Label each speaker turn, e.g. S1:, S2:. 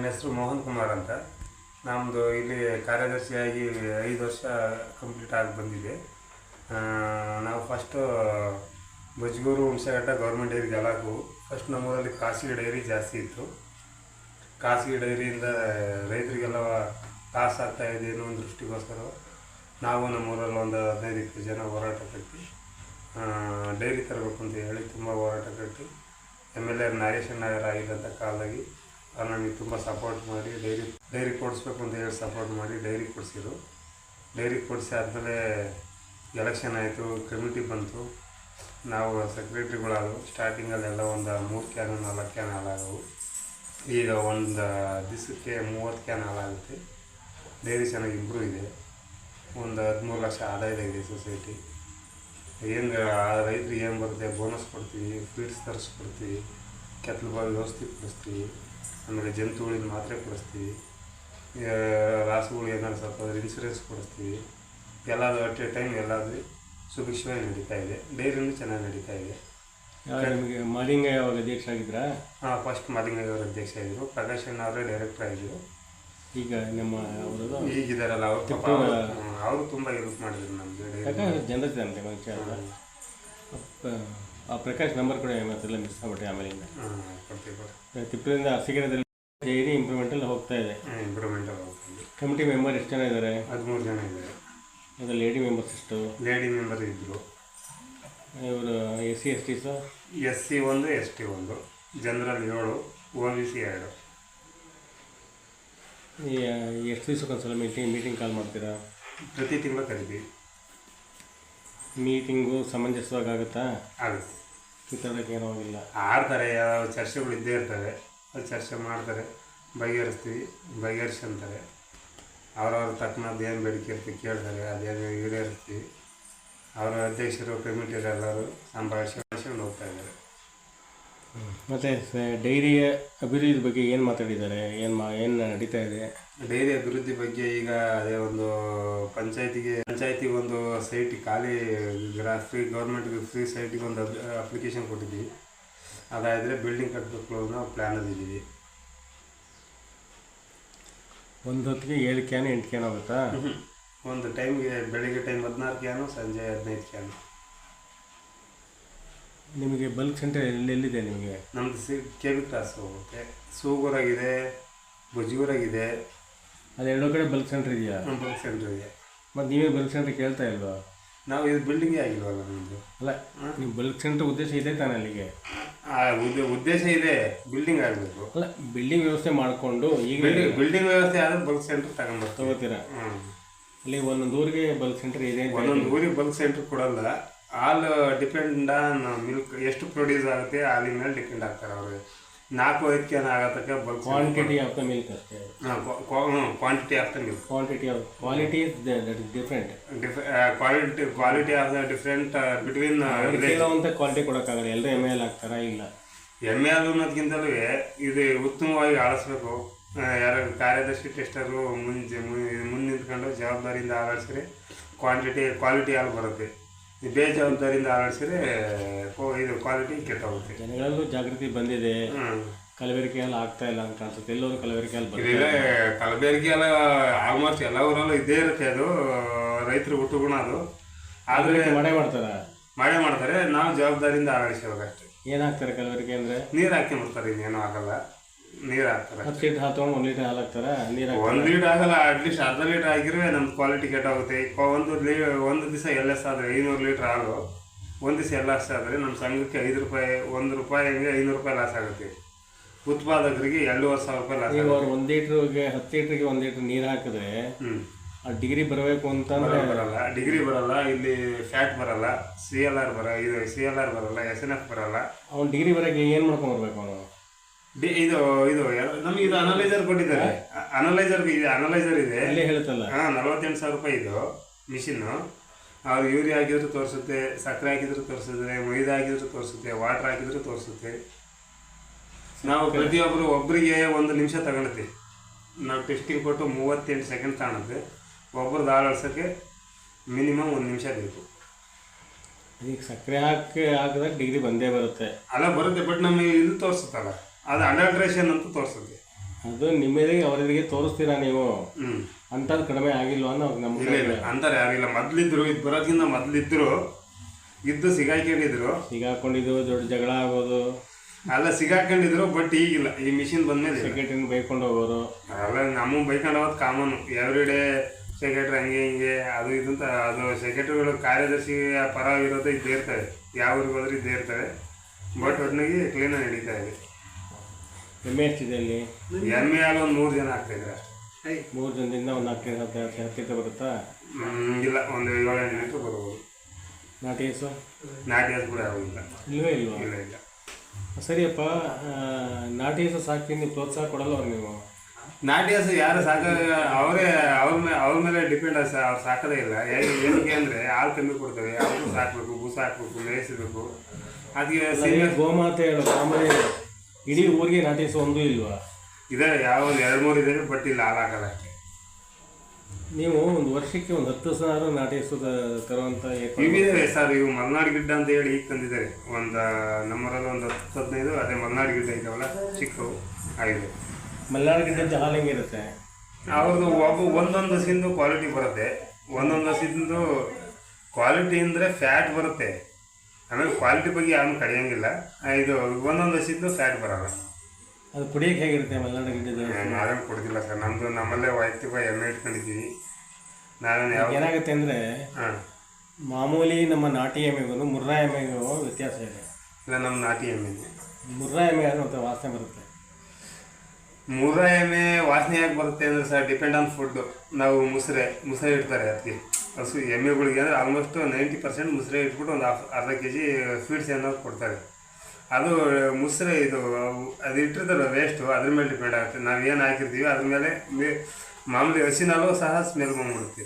S1: ನನ್ನ ಹೆಸರು ಮೋಹನ್ ಕುಮಾರ್ ಅಂತ. ನಮ್ಮದು ಇಲ್ಲಿ ಕಾರ್ಯದರ್ಶಿಯಾಗಿ ಐದು ವರ್ಷ ಕಂಪ್ಲೀಟ್ ಆಗಿ ಬಂದಿದೆ. ನಾವು ಫಸ್ಟು ಬಜ್ಗೂರು ಹುಣಸಘಟ್ಟ ಗೌರ್ಮೆಂಟ್ ಡೈರಿಗೆ ಫಸ್ಟ್ ನಮ್ಮೂರಲ್ಲಿ ಖಾಸಗಿ ಡೈರಿ ಜಾಸ್ತಿ ಇತ್ತು. ಖಾಸಗಿ ಡೈರಿಯಿಂದ ರೈತರಿಗೆಲ್ಲ ಲಾಸ್ ಆಗ್ತಾ ಇದೆ ಅನ್ನೋ ಒಂದು ದೃಷ್ಟಿಗೋಸ್ಕರ ನಾವು ನಮ್ಮೂರಲ್ಲಿ ಒಂದು ಹದಿನೈದು ಇಪ್ಪತ್ತು ಜನ ಹೋರಾಟ ಕಟ್ಟಿ ಡೈರಿ ತರಬೇಕು ಅಂತ ಹೇಳಿ ತುಂಬ ಹೋರಾಟ ಕಟ್ಟಿ ಎಂ ಎಲ್ ಎ ನಾಗೇಶನ್ ನಾಗರ ಆಗಿದ್ದಂಥ ಕಾಲದಾಗಿ ನಮಗೆ ತುಂಬ ಸಪೋರ್ಟ್ ಮಾಡಿ ಡೈರಿ ಡೈರಿ ಕೊಡಿಸ್ಬೇಕು ಅಂತ ಹೇಳಿ ಸಪೋರ್ಟ್ ಮಾಡಿ ಡೈರಿ ಕೊಡಿಸಿದ್ರು. ಡೈರಿ ಕೊಡಿಸಿ ಆದಮೇಲೆ ಎಲೆಕ್ಷನ್ ಆಯಿತು ಕಮಿಟಿ ಬಂತು. ನಾವು ಸೆಕ್ರೆಟ್ರಿಗಳಾದವು ಸ್ಟಾರ್ಟಿಂಗಲ್ಲೆಲ್ಲ ಒಂದು ಮೂರು ಕ್ಯಾನ್ ನಾಲ್ಕು ಕ್ಯಾನ್ ಹಾಲಾಗವು ಈಗ ಒಂದು ದಿವಸಕ್ಕೆ ಮೂವತ್ತು ಕ್ಯಾನ್ ಹಾಲಾಗುತ್ತೆ ಡೈರಿ ಚೆನ್ನಾಗಿ ಇಂಪ್ರೂವ್ ಇದೆ. ಒಂದು ಹದಿಮೂರು ಲಕ್ಷ ಆದಾಯ ಇದೆ ಸೊಸೈಟಿ ಏನು, ಆ ರೈತರಿಗೆ ಏನು ಬರುತ್ತೆ? ಬೋನಸ್ ಕೊಡ್ತೀವಿ ಫೀಡ್ಸ್ ತರಿಸ್ಕೊಡ್ತೀವಿ ಕೆತ್ತಲು ಬಾವಿ ವ್ಯವಸ್ಥೆ ಕೊಡಿಸ್ತೀವಿ. ಆಮೇಲೆ ಜಂತುಗಳಿಗೆ ಮಾತ್ರೆ ಕೊಡಿಸ್ತೀವಿ. ರಾಸುಗಳಿಗೆ ರಾಸುಗಳು ಏನಾದ್ರು ಸ್ವಲ್ಪ ಇನ್ಸೂರೆನ್ಸ್ ಕೊಡಿಸ್ತೀವಿ. ಎಲ್ಲಾದರೂ ಅಟ್ ಎ ಟೈಮ್ ಎಲ್ಲದು ಸುಭಿಕ್ಷವಾಗಿ ನಡೀತಾ ಇದೆ. ಡೈರಿನೂ ಚೆನ್ನಾಗಿ ನಡೀತಾ ಇದೆ.
S2: ನಿಮಗೆ ಮಾಲಿಂಗಯ್ಯ ಅವರು ಅಧ್ಯಕ್ಷ ಆಗಿದ್ರಾ?
S1: ಹಾಂ ಫಸ್ಟ್ ಮಾಲಿಂಗಯ್ಯವರು ಅಧ್ಯಕ್ಷ ಆಗಿದ್ರು. ಪ್ರಕಾಶ್ ಅಣ್ಣ ಅವರೇ ಡೈರೆಕ್ಟರ್ ಆಗಿದ್ರು.
S2: ಈಗ ನಮ್ಮ
S1: ಈಗಿದಾರಲ್ಲ ಅವರು ಅವರು- ಅವರು ತುಂಬ ಹೆಲ್ಪ್ ಮಾಡಿದ್ರು ನಮಗೆ
S2: ಜನರ ಜನತೆ ಅಪ್ಪ. ಆ ಪ್ರಕಾಶ್ ನಂಬರ್ ಕೂಡ ಮತ್ತೆಲ್ಲ ಮಿಸ್ ಆಗ್ಬಿಟ್ಟೆ ಆಮೇಲಿಂದ.
S1: ಹಾಂ ಕೊಡ್ತೀವಿ ಕೊಡ್ತೀವಿ.
S2: ತಿಪ್ಪದಿಂದ ಹಸಿಗೆರೆದಲ್ಲಿ ಡೈರಿ ಇಂಪ್ರೂವ್ಮೆಂಟಲ್ಲಿ ಹೋಗ್ತಾ ಇದೆ.
S1: ಇಂಪ್ರೂವ್ಮೆಂಟ್ ಹೋಗ್ತೀವಿ
S2: ಕಮಿಟಿ ಮೆಂಬರ್ ಎಷ್ಟು ಜನ ಇದ್ದಾರೆ
S1: ಹದಿಮೂರು ಜನ ಇದ್ದಾರೆ.
S2: ಅದು ಲೇಡಿ ಮೆಂಬರ್ಸ್ ಎಷ್ಟು?
S1: ಲೇಡಿ ಮೆಂಬರ್ ಇದ್ದರು
S2: ಇವರು S C? S T sir
S1: S C ಒಂದು ಎಸ್ ಟಿ ಒಂದು. ಜನರಲ್ ಏಳು ಒ ಬಿ ಸಿ ಎರಡು.
S2: ಎಷ್ಟು ದಿವಸಕ್ಕೊಂದ್ಸಲ ಮೀಟಿಂಗ್ ಮೀಟಿಂಗ್ ಕಾಲ್ ಮಾಡ್ತೀರಾ?
S1: ಪ್ರತಿ ತಿಂಗಳು ಕರಿತೀವಿ.
S2: ಮೀಟಿಂಗು ಸಮಂಜಸವಾಗುತ್ತಾ
S1: ಆಗುತ್ತೆ.
S2: ಕಿತ್ತಾಡಕ್ಕೆ ಏನೋ ಇಲ್ಲ.
S1: ಆಡ್ತಾರೆ ಯಾವ ಚರ್ಚೆಗಳು ಇದ್ದೇ ಇರ್ತವೆ. ಅದು ಚರ್ಚೆ ಮಾಡ್ತಾರೆ, ಬಗೆಹರಿಸ್ತೀವಿ ಬಗೆಹರಿಸ್ಕೊಂತಾರೆ ಅವ್ರವ್ರ ತಕ್ಕನದ್ದು ಏನು ಬೇಡಿಕೆ ಇರ್ತೀವಿ ಕೇಳ್ತಾರೆ ಅದೇನು ಈಡೇರಿಸ್ತೀವಿ. ಅವರ ಅಧ್ಯಕ್ಷರು ಕಮಿಟಿಯರು ಎಲ್ಲರೂ ಸಂಭಾಷಣೆ ಹೋಗ್ತಾ ಇದ್ದಾರೆ.
S2: ಮತ್ತು ಡೈರಿಯ ಅಭಿವೃದ್ಧಿ ಬಗ್ಗೆ ಏನು ಮಾತಾಡಿದ್ದಾರೆ? ಏನು ಮಾ ಏನು ನಡೀತಾ ಇದೆ?
S1: ಡೈರಿ ಅಭಿವೃದ್ಧಿ ಬಗ್ಗೆ ಈಗ ಅದೇ ಒಂದು ಪಂಚಾಯತಿಗೆ ಪಂಚಾಯತಿಗೆ ಒಂದು ಸೈಟ್ ಖಾಲಿ ಗ್ರಾ ಫ್ರೀ ಗೌರ್ಮೆಂಟ್ಗೆ ಫ್ರೀ ಸೈಟಿಗೆ ಒಂದು ಅಪ್ಲಿಕೇಶನ್ ಕೊಟ್ಟಿದ್ದೀವಿ. ಅದಾದರೆ ಬಿಲ್ಡಿಂಗ್ ಕಟ್ಟಬೇಕು ಅನ್ನೋ ಪ್ಲ್ಯಾನಲ್ಲಿದ್ದೀವಿ
S2: ಒಂದು ಹೊತ್ತಿಗೆ ಏಳು ಕ್ಯಾನ್ ಎಂಟು ಕ್ಯಾನ್ ಆಗುತ್ತಾ
S1: ಒಂದು ಟೈಮ್ಗೆ ಬೆಳಿಗ್ಗೆ ಟೈಮ್ ಹದಿನಾರು ಕ್ಯಾನು ಸಂಜೆ ಹದಿನೈದು ಕ್ಯಾನು.
S2: ನಿಮಗೆ ಬಲ್ಕ್ ಸೆಂಟರ್ ಎಲ್ಲಿ ಎಲ್ಲಿದೆ ನಿಮಗೆ?
S1: ನಮ್ಮದು ಸಿ ಕೆ ವಿ ಕ್ರಾಸ್ ಹೋಗುತ್ತೆ. ಸೂಗೂರಾಗಿದೆ ಬುಜ್ಗೂರಾಗಿದೆ
S2: ಅದೆರಡೋ ಕಡೆ ಬಲ್ಕ್ ಸೆಂಟರ್ ಇದೆಯಾ?
S1: ನಮ್ಮ ಸೆಂಟರ್ ಇದೆ.
S2: ಮತ್ತು ನೀವೇ ಬಲ್ಕ್ ಸೆಂಟರ್ ಕೇಳ್ತಾ ಇಲ್ವಾ?
S1: ನಾವು ಇದು ಬಿಲ್ಡಿಂಗೇ ಆಗಿಲ್ವಲ್ಲ ನಿಮ್ಮದು
S2: ಅಲ್ಲ ನೀವು ಬಲ್ಕ್ ಸೆಂಟರ್ ಉದ್ದೇಶ ಇದೆ ತಾನೆ ಅಲ್ಲಿಗೆ?
S1: ಆ ಉದ್ದ- ಉದ್ದೇಶ ಇದೆ. ಬಿಲ್ಡಿಂಗ್ ಆಗಬೇಕು.
S2: ಅಲ್ಲ ಬಿಲ್ಡಿಂಗ್ ವ್ಯವಸ್ಥೆ ಮಾಡಿಕೊಂಡು ಈಗ
S1: ಬಿಲ್ಡಿಂಗ್ ಬಿಲ್ಡಿಂಗ್ ವ್ಯವಸ್ಥೆ ಆದ್ರೆ ಬಲ್ಕ್ ಸೆಂಟರ್ ತಗೊಂಡ್ಬರ್ತೀವಿ.
S2: ತಗೋತೀರಾ?
S1: ಹ್ಞೂ
S2: ಅಲ್ಲಿ ಒಂದೊಂದು ಊರಿಗೆ ಬಲ್ಕ್ ಸೆಂಟರ್ ಇದೆ ಅಂತ
S1: ಒಂದೊಂದು ಊರಿಗೆ ಬಲ್ಕ್ ಸೆಂಟರ್ ಕೊಡಲ್ಲ. ಹಾಲ್ ಡಿಪೆಂಡ್ ಆನ್ ಮಿಲ್ಕ್ ಎಷ್ಟು ಪ್ರೊಡ್ಯೂಸ್ ಆಗುತ್ತೆ ಹಾಲಿನ ಮೇಲೆ ಡಿಪೆಂಡ್ ಆಗ್ತಾರೆ ಅವ್ರಿಗೆ ನಾಲ್ಕು ಐದು can ಆಗತಕ್ಕ bulk
S2: quantity of the milk ಅಷ್ಟೇ.
S1: Quantity of the milk
S2: quantity of quality is that is different
S1: quality quality of the different between
S2: ಅಂತ ಕ್ವಾಲಿಟಿ ಕೊಡೋಕ್ಕಾಗಲ್ಲ. ಎಲ್ಲರೂ ಎಂ ಎಲ್ ಆಗ್ತಾರಾ ಇಲ್ಲ?
S1: ಎಂ ಎಲ್ ಅನ್ನೋದಕ್ಕಿಂತಲೂ ಇದು ಉತ್ತಮವಾಗಿ ಆಳಿಸ್ಬೇಕು. ಯಾರು ಕಾರ್ಯದರ್ಶಿ ಟೆಸ್ಟರು ಮುಂಚೆ ಮುಂದೆ ನಿಂತ್ಕೊಂಡು ಜವಾಬ್ದಾರಿಯಿಂದ ಆಳಿಸಿದ್ರೆ ಕ್ವಾಂಟಿಟಿ ಕ್ವಾಲಿಟಿ ಹಾಲು ಬರುತ್ತೆ. ಬೇಜವಾಬ್ದಾರಿಯಿಂದ ಆರಿಸಿದ್ರೆ ಇದು ಕ್ವಾಲಿಟಿ ಕೆಟ್ಟೋಗುತ್ತೆ.
S2: ಜನಗಳಲ್ಲೂ ಜಾಗೃತಿ ಬಂದಿದೆ. ಕಲಬೆರಕೆ ಎಲ್ಲ ಆಗ್ತಾ ಇಲ್ಲ ಅಂತ ಅನ್ಸುತ್ತೆ. ಎಲ್ಲರೂ ಕಲಬೆರಕೆ ಅಲ್ಲಿ
S1: ಇದಿದೆ ಕಲಬೆರಕೆ ಎಲ್ಲ ಆಲ್ಮೋಸ್ಟ್ ಎಲ್ಲ ಊರಲ್ಲೂ ಇದ್ದೇ ಇರುತ್ತೆ ಅದು. ರೈತರು ಹುಟ್ಟುಗುಣ ಅದು. ಆದರೆ
S2: ಮಳೆ ಮಾಡ್ತಾರ?
S1: ಮಳೆ ಮಾಡ್ತಾರೆ. ನಾವು ಜವಾಬ್ದಾರಿಯಿಂದ ಆಳಿಸ್ಬೇಕು ಅಷ್ಟೇ.
S2: ಏನಾಗ್ತಾರೆ ಕಲಬೆರಕೆ ಅಂದ್ರೆ?
S1: ನೀರು ಹಾಕ್ಕೊಂಡ್ಬಿಡ್ತಾರೆ ಇನ್ನೇನು ಆಗಲ್ಲ. ನೀರು ಹಾಕ್ತಾರೆ.
S2: ಹತ್ತು ಲೀಟರ್ ತಗೊಂಡು ಒಂದು ಲೀಟರ್ ಹಾಲು ಹಾಕ್ತಾರ ನೀರು
S1: ಒಂದು ಲೀಟರ್ ಆಗಲ್ಲ ಅಟ್ಲೀಸ್ಟ್ ಅರ್ಧ ಲೀಟರ್ ಆಗಿದ್ರೆ ನಮ್ದು ಕ್ವಾಲಿಟಿ ಕೆಟ್ಟೋಗುತ್ತೆ ಒಂದು ಲೀ ಒಂದು ದಿವಸ ಎಲ್ ಎಸ್ ಆದರೆ ಐನೂರು ಲೀಟ್ರ್ ಹಾಲು ಒಂದು ದಿವಸ ಎಲ್ ಎಸ್ ಆದರೆ ನಮ್ಮ ಸಂಘಕ್ಕೆ ಐದು ರೂಪಾಯಿ ಒಂದು ರೂಪಾಯಿ ಐನೂರು ರೂಪಾಯಿ ಲಾಸ್ ಆಗುತ್ತೆ. ಉತ್ಪಾದಕರಿಗೆ ಎರಡೂವರೆ ಸಾವಿರ ರೂಪಾಯಿ ಲಾಸ್
S2: ಈಗ ಅವ್ರು ಒಂದ್ ಲೀಟ್ರಿಗೆ ಹತ್ತು ಲೀಟ್ರಿಗೆ ಒಂದ್ ಲೀಟರ್ ನೀರು ಹಾಕಿದ್ರೆ ಆ ಡಿಗ್ರಿ ಬರಬೇಕು ಅಂತಂದ್ರೆ
S1: ಬರಲ್ಲ ಡಿಗ್ರಿ ಬರಲ್ಲ ಇಲ್ಲಿ ಫ್ಯಾಟ್ ಬರಲ್ಲ ಸಿ ಎಲ್ ಆರ್ ಬರ ಇದು ಸಿ ಎಲ್ ಆರ್ ಬರಲ್ಲ ಎಸ್ ಎನ್ ಎಫ್ ಬರಲ್ಲ.
S2: ಅವ್ನು ಡಿಗ್ರಿ ಬರಕ್ಕೆ ಏನ್ ಮಾಡ್ಕೊಂಡ್ ಬರ್ಬೇಕು ಅವನು?
S1: ಇದು ಇದು ನಮ್ಗೆ ಇದು ಅನಲೈಸರ್ ಕೊಟ್ಟಿದ್ದಾರೆ. ಅನಲೈಸರ್ ಇದೆ ಅನಲೈಸರ್ ಇದೆ.
S2: ಅಲ್ಲೇ ಹೇಳ್ತಲ್ಲ
S1: ಹಾಂ ನಲವತ್ತೆಂಟು ಸಾವಿರ ರೂಪಾಯಿ ಇದು ಮಿಷಿನ್ನು ಅವ್ರು ಯೂರಿಯಾ ಹಾಕಿದ್ರು ತೋರಿಸುತ್ತೆ ಸಕ್ಕರೆ ಹಾಕಿದ್ರು ತೋರಿಸುತ್ತೆ ಮೈದಾ ಹಾಕಿದ್ರು ತೋರಿಸುತ್ತೆ ವಾಟರ್ ಹಾಕಿದ್ರು ತೋರಿಸುತ್ತೆ. ನಾವು ಪ್ರತಿಯೊಬ್ಬರು ಒಬ್ಬರಿಗೆ ಒಂದು ನಿಮಿಷ ತಗೊಳುತ್ತೆ. ನಾವು ಟೆಸ್ಟಿಂಗ್ ಕೊಟ್ಟು ಮೂವತ್ತೆಂಟು ಸೆಕೆಂಡ್ ತಗೊಳತ್ತೆ. ಒಬ್ಬರದ್ದು ಹಾಳು ಅಳ್ಸೋಕ್ಕೆ ಮಿನಿಮಮ್ ಒಂದು ನಿಮಿಷ ಬೇಕು.
S2: ಈಗ ಸಕ್ಕರೆ ಹಾಕಿ ಹಾಕಿದಾಗ ಡಿಗ್ರಿ ಬಂದೇ ಬರುತ್ತೆ.
S1: ಅಲ್ಲ ಬರುತ್ತೆ ಬಟ್ ನಮಗೆ ಇದು ತೋರಿಸುತ್ತಲ್ಲ. ಅದು ಅಡಲ್ಟ್ರೇಷನ್ ಅಂತ ತೋರಿಸುತ್ತೆ.
S2: ಅದು ನಿಮ್ಮರಿಗೆ ಅವರಿಗೆ ತೋರಿಸ್ತೀರಾ ನೀವು? ಅಂಥದ್ದು ಕಡಿಮೆ ಆಗಿಲ್ಲ ಅನ್ನೋ
S1: ಇಲ್ಲ ಇಲ್ಲ. ಅಂತಾರೆ ಯಾರಿಲ್ಲ ಮೊದ್ಲಿದ್ರು ಇದು ಬರೋದ್ಕಿಂತ ಮೊದ್ಲಿದ್ರು ಇದ್ದು ಸಿಗಾಕೊಂಡಿದ್ರು
S2: ಸಿಗಾಕೊಂಡಿದ್ದು ದೊಡ್ಡ ಜಗಳ ಆಗೋದು.
S1: ಅಲ್ಲ ಸಿಗಾಕೊಂಡಿದ್ರು ಬಟ್ ಈಗಿಲ್ಲ. ಈ ಮಿಷಿನ್ ಬಂದ್ಮೇಲೆ ಇಲ್ಲ.
S2: ಹಿಂಗೆ ಬೈಕೊಂಡು ಹೋಗೋರು.
S1: ಅಲ್ಲ ನಮ್ಮ ಬೈಕೊಂಡು ಹೋಗೋದು ಕಾಮನ್. ಎವ್ರಿ ಡೇ ಸೆಕ್ರೆಟ್ರಿ ಹಂಗೆ ಹಿಂಗೆ ಅದು ಇದು ಅಂತ ಅದು ಸೆಕ್ರೆಟ್ರಿಗಳು ಕಾರ್ಯದರ್ಶಿ ಪರ ಇರೋದು ಇದ್ದೇ ಇರ್ತವೆ. ಯಾವ ಊರಿಗೆ ಹೋದ್ರೆ ಇದ್ದೇ ಇರ್ತವೆ. ಬಟ್ ಒಟ್ಟಿನಾಗಿ ಕ್ಲೀನಾಗಿ ನಡೀತಾ ಇದೆ.
S2: ಎಮ್ಮೆ ಎಷ್ಟಿದೆ ಅಲ್ಲಿ?
S1: ಎಮ್ಮೆ ಹಾಲು ಒಂದು ಮೂರು ಜನ ಆಗ್ತಾಯಿದ್ರೆ ಅಷ್ಟೇ.
S2: ಮೂರು ಜನದಿಂದ ಒಂದು ನಾಲ್ಕು ಹತ್ತು ಹತ್ತು ಹತ್ತಿರ ಬರುತ್ತಾ?
S1: ಇಲ್ಲ ಒಂದು ಏಳು ಎಂಟು ಲೀಟ್ರ್ ಬರ್ಬೋದು.
S2: ನಾಟಿ ಹಸು
S1: ನಾಟಿ ಹಸು ಕೂಡ ಆಗೋದಿಲ್ಲ.
S2: ಇಲ್ಲವೇ ಇಲ್ವಾ?
S1: ಇಲ್ಲ ಇಲ್ಲ.
S2: ಸರಿಯಪ್ಪ ನಾಟಿ ಹಸು ಸಾಕಿ ನೀವು ಪ್ರೋತ್ಸಾಹ ಕೊಡಲ್ಲ ನೀವು.
S1: ನಾಟಿ ಹಸು ಯಾರು ಸಾಕ ಅವರೇ ಅವ್ರ ಮೇಲೆ ಅವ್ರ ಮೇಲೆ ಡಿಪೆಂಡ್ ಅವ್ರು ಸಾಕೋದೇ ಇಲ್ಲ. ಹೇಗೆ ಏನಕ್ಕೆ ಅಂದರೆ ಹಾಲು ಕಮ್ಮಿ ಕೊಡ್ತವೆ ಅವ್ರಿಗೂ ಸಾಕಬೇಕು ಬೂಸ ಹಾಕಬೇಕು ಮೇಯಿಸಬೇಕು ಅದಕ್ಕೆ
S2: ಸರಿಯಾಗಿ ಗೋಮಾತೆ ಹೇಳು ಮಾಮೂಲಿ ಇಡೀ ಊರಿಗೆ ನಾಟಿಸ್ ಒಂದು ಇಲ್ವಾ?
S1: ಇದೆ ಯಾವ ಎರಡು ಮೂರು ಇದೆ ಬಟ್ ಇಲ್ಲಿ ಹಾಲು ಹಾಕಲ್ಲ
S2: ನೀವು ಒಂದು ವರ್ಷಕ್ಕೆ ಒಂದು ಹತ್ತು ಸಾವಿರ ನಾಟಿ ಹಸು ತ- ತರುವಂತ
S1: ಇವಿದೆ ಸರ್ ಇವು ಮಲ್ನಾಡು ಗಿಡ್ಡ ಅಂತ ಹೇಳಿ ಈಗ ತಂದಿದ್ದಾರೆ. ಒಂದು ನಮ್ಮರಲ್ಲಿ ಒಂದು ಹತ್ತು ಹದಿನೈದು ಅದೇ ಮಲ್ನಾಡು ಗಿಡ್ಡ ಇದ್ದಾವಲ್ಲ ಚಿಕ್ಕವು ಆಗಿದೆ
S2: ಮಲೆನಾಡು ಅಂತ ಹಾಲು ಹೆಂಗಿರುತ್ತೆ
S1: ಅವ್ರದ್ದು ಒಬ್ಬ ಒಂದೊಂದು ಹಸಿಂದು ಕ್ವಾಲಿಟಿ ಬರುತ್ತೆ. ಒಂದೊಂದು ಹಸಿಂದು ಕ್ವಾಲಿಟಿ ಅಂದರೆ ಫ್ಯಾಟ್ ಬರುತ್ತೆ. ಆಮೇಲೆ ಕ್ವಾಲಿಟಿ ಬಗ್ಗೆ ಯಾರು ಕಡಿಯೋಂಗಿಲ್ಲ ಇದು ಒಂದೊಂದು ಹಸಿಂದು ಫ್ಯಾಟ್ ಬರಲ್ಲ.
S2: ಅದು ಕುಡಿಯಕ್ಕೆ ಹೇಗಿರುತ್ತೆ ಮಲೆನಾಡು ಗಿಡದ
S1: ನಾವೇನು ಕೊಡ್ತಿಲ್ಲ ಸರ್. ನಮ್ಮದು ನಮ್ಮಲ್ಲೇ ವೈಯಕ್ತಿಕ ಎಮ್ಮೆ ಇಟ್ಕೊಂಡಿದ್ದೀವಿ. ನಾನು ಯಾವ
S2: ಏನಾಗುತ್ತೆ ಅಂದರೆ
S1: ಹಾಂ.
S2: ಮಾಮೂಲಿ ನಮ್ಮ ನಾಟಿ ಎಮ್ಮೆಗೂ ಮುರ್ರಾ ಎಮ್ಮೆಗೂ ವ್ಯತ್ಯಾಸ ಇದೆ.
S1: ಇಲ್ಲ ನಮ್ಮ ನಾಟಿ ಎಮ್ಮೆ
S2: ಮುರ್ರಾ ಎಮ್ಮೆ ಆದರೆ ಮತ್ತೆ ವಾಸನೆ ಬರುತ್ತೆ.
S1: ಮೂರ ಎಮ್ಮೆ ವಾಸನೆ ಯಾಕೆ ಬರುತ್ತೆ ಅಂದರೆ ಸರ್ ಡಿಪೆಂಡ್ ಆನ್ ಫುಡ್ಡು ನಾವು ಮುಸ್ರೆ ಮುಸ್ರೆ ಇಡ್ತಾರೆ ಅದಕ್ಕೆ ಹಸು ಎಮ್ಮೆಗಳಿಗೆ ಅಂದರೆ ಆಲ್ಮೋಸ್ಟ್ ನೈಂಟಿ ಪರ್ಸೆಂಟ್ ಮುಸ್ರೆ ಇಟ್ಬಿಟ್ಟು ಒಂದು ಹಾಫ್ ಅರ್ಧ ಕೆ ಜಿ ಫೀಡ್ಸ್ ಏನಾದ್ರು ಕೊಡ್ತಾರೆ. ಅದು ಮುಸ್ರೆ ಇದು ಅದು ಇಟ್ಟಿರ್ತಾರೆ ವೇಸ್ಟು ಅದ್ರ ಮೇಲೆ ಡಿಪೆಂಡ್ ಆಗುತ್ತೆ. ನಾವು ಏನು ಹಾಕಿರ್ತೀವಿ ಅದ್ರ ಮೇಲೆ ಮಾಮೂಲಿ ಹಸಿನಾಲು ಸಹ ಸ್ಮೆಲ್ ಬಂದ್ಬಿಡುತ್ತೆ.